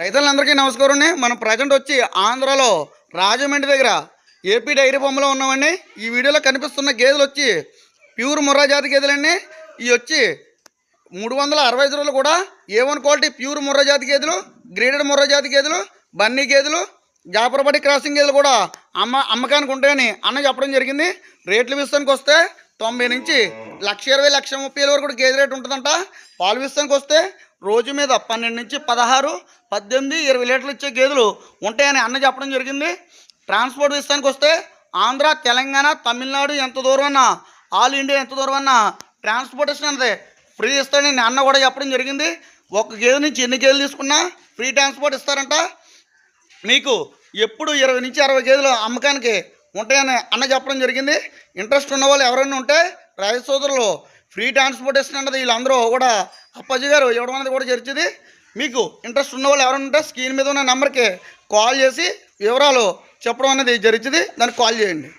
రైతులందరికీ నమస్కారం అండి. మనం ప్రజెంట్ వచ్చి ఆంధ్రాలో రాజమండ్రి దగ్గర ఏపీ డైరీ బొమ్మలో ఉన్నామండి. ఈ వీడియోలో కనిపిస్తున్న గేదెలు వచ్చి ప్యూర్ ముర్రా జాతి గేదెలండి ఇవి వచ్చి మూడు వందల అరవై ఐదు రోజులు కూడా A one quality pure Murrah జాతి గేదెలు గ్రేడెడ్ ముర్రా జాతి గేదెలు బన్నీ గేదెలు జాపరపడి క్రాసింగ్ గేదెలు కూడా అమ్మ అమ్మకానికి ఉంటాయని అన్న చెప్పడం జరిగింది. రేట్ల విషయానికి వస్తే తొంభై నుంచి లక్ష ఇరవై లక్ష ముప్పై వరకు కూడా గేదె రేటు ఉంటుందంట. పాలు విషయానికి వస్తే రోజు మీద పన్నెండు నుంచి పదహారు పద్దెనిమిది ఇరవై లీటర్లు ఇచ్చే గేదెలు ఉంటాయని అన్న చెప్పడం జరిగింది. ట్రాన్స్పోర్ట్ విషయానికి వస్తే ఆంధ్ర తెలంగాణ తమిళనాడు ఎంత దూరం అన్నా ఆల్ ఇండియా ఎంత దూరం అన్నా ట్రాన్స్పోర్టేషన్ అనేది ఫ్రీ ఇస్తాడని అన్న కూడా చెప్పడం జరిగింది. ఒక గేదె నుంచి ఎన్ని గేదెలు తీసుకున్నా ఫ్రీ ట్రాన్స్పోర్ట్ ఇస్తారంట. మీకు ఎప్పుడు ఇరవై నుంచి అరవై గేదెలు అమ్మకానికి ఉంటాయని అన్న చెప్పడం జరిగింది. ఇంట్రెస్ట్ ఉన్న వాళ్ళు ఎవరైనా ఉంటే రైతు సోదరులు ఫ్రీ ట్రాన్స్పోర్టేషన్ అన్నది వీళ్ళందరూ కూడా అప్పాజీ గారు ఇవ్వడం అనేది కూడా జరిగింది మీకు ఇంట్రెస్ట్ ఉన్న వాళ్ళు ఎవరైనా ఉంటే స్క్రీన్ మీద ఉన్న నెంబర్కి కాల్ చేసి వివరాలు చెప్పడం అనేది జరిగింది దానికి కాల్ చేయండి.